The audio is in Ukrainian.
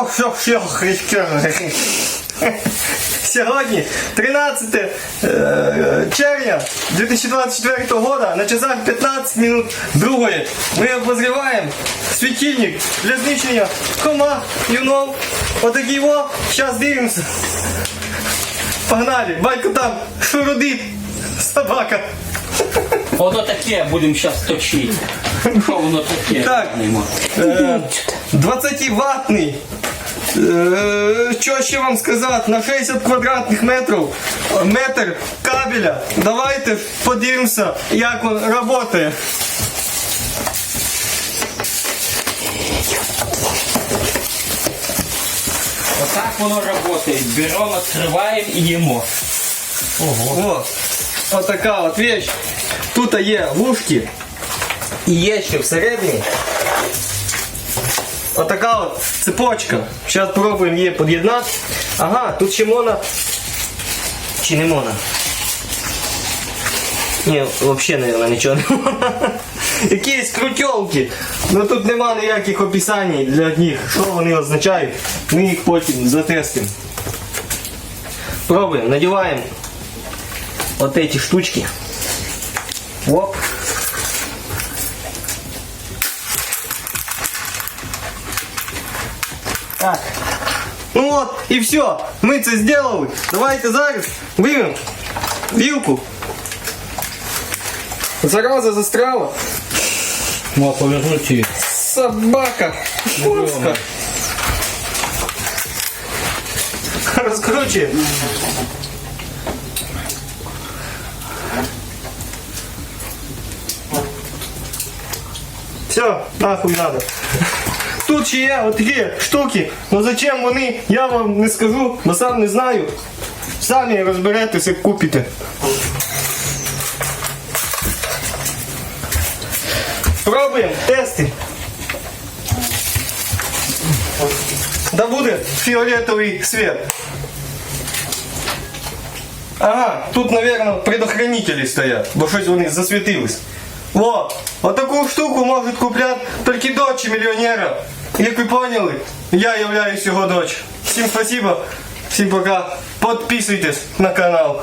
Ох, все, все, Сьогодні 13 червня 2024 года на часах 15 минут другої ми обозріваємо світильник для знищення комах, юнов. Отакий його, зараз дивимося. Погнали, батько там шурудит, собака. Воно таке будемо зараз точити. Що воно таке? Так, 20-ваттний що ще вам сказати? На 60 квадратних метрів метр кабеля. Давайте подивимося, як він працює. Отак воно працює. Беремо, відкриваємо і їмо. О, отака от вещь. Тут є вушки. І є ще всередині. Отака от цепочка. Зараз спробуємо її під'єднати. Ага, тут ще мона. Чи не мона? Ні, взагалі, мабуть, нічого не мона. Якісь крутьолки. Ну тут нема ніяких описань для них. Що вони означають? Ми їх потім затестимо. Пробуємо, надіваємо вот эти штучки. Оп. Так. Ну вот, и все. Мы це сделали. Давайте зараз виймемо вилку. Зараза застряла. Ну, повернути. Собака. Польська. Розкручуємо. Все, нахуй надо. Тут ще є отакі штуки, ну зачем вони, я вам не скажу, бо сам не знаю. Самі розберетесь, як купите. Пробуємо, тести. Да буде фіолетовий світ. Ага, тут, наверное, предохранители стоят, бо щось вони засвітились. Во, отаку штуку можуть купляти тільки дочі мільйонера. Як ви поняли, я являюсь його дочь. Всім спасибо, всім пока. Подписуйтесь на канал.